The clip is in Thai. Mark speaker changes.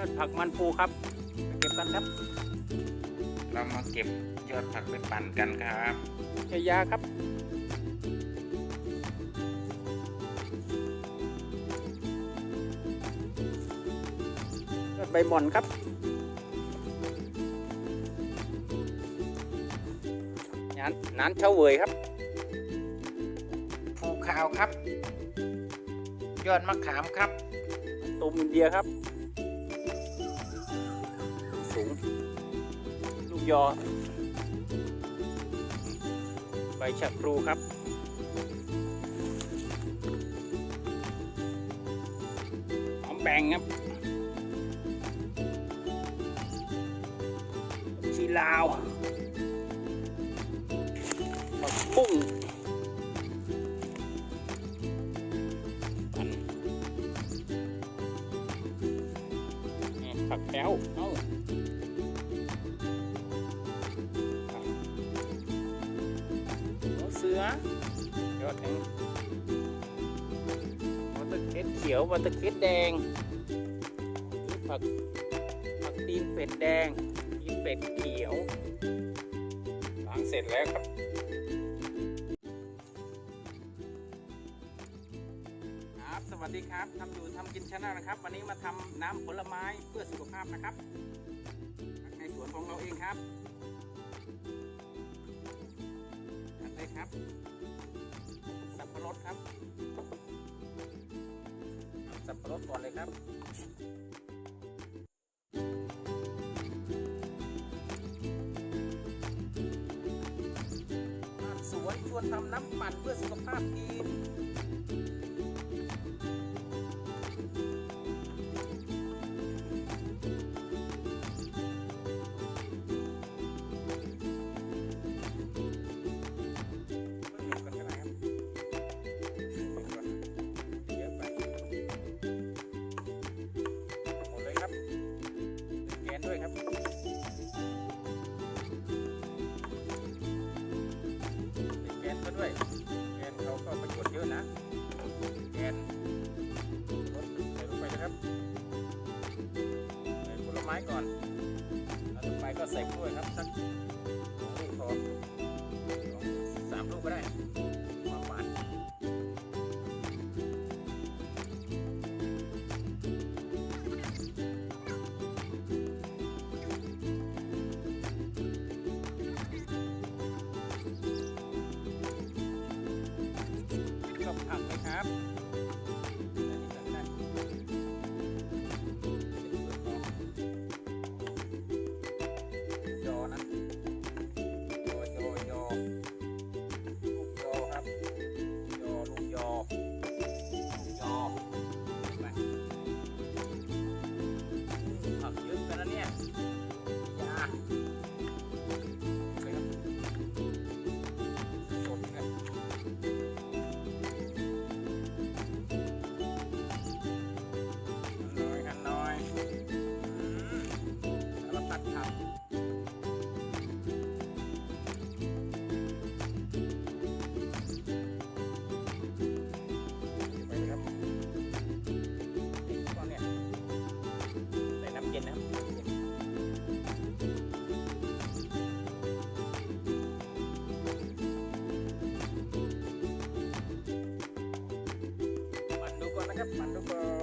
Speaker 1: ยอดผักมันปูครับไปเก็บกันครับ
Speaker 2: เรามาเก็บยอดผักไปปั่นกันครับ
Speaker 1: ชายาครับยอดใบหม่อนครับนานนานเฉาเวยครับ
Speaker 2: ภูขาวครับ ยอดมะขามครับ
Speaker 1: ตูมอินเดียครับ สูง ลูกยอ ใบชะพลูครับ หอมแบงครับชีลาวผักบุ้ง แก้วเอ้าเสือยอดหนึ่งวัตเตอร์เคสเขียววัตเตอร์เคสแดงนี่ผักผักตีนเป็ดแดงตีนเป็ดเขียวล้างเสร็จแล้วครับ วัสดีครับทำอยู่ทำกินชาแนลนะครับ วันนี้มาทำน้ำผลไม้เพื่อสุขภาพนะครับ ในสวนของเราเองครับจัดเลยครับ สับปะรดครับ สับปะรดก่อนเลยครับสวนชวนทำน้ำปั่นเพื่อสุขภาพกิ thank you ก่อน siap ke.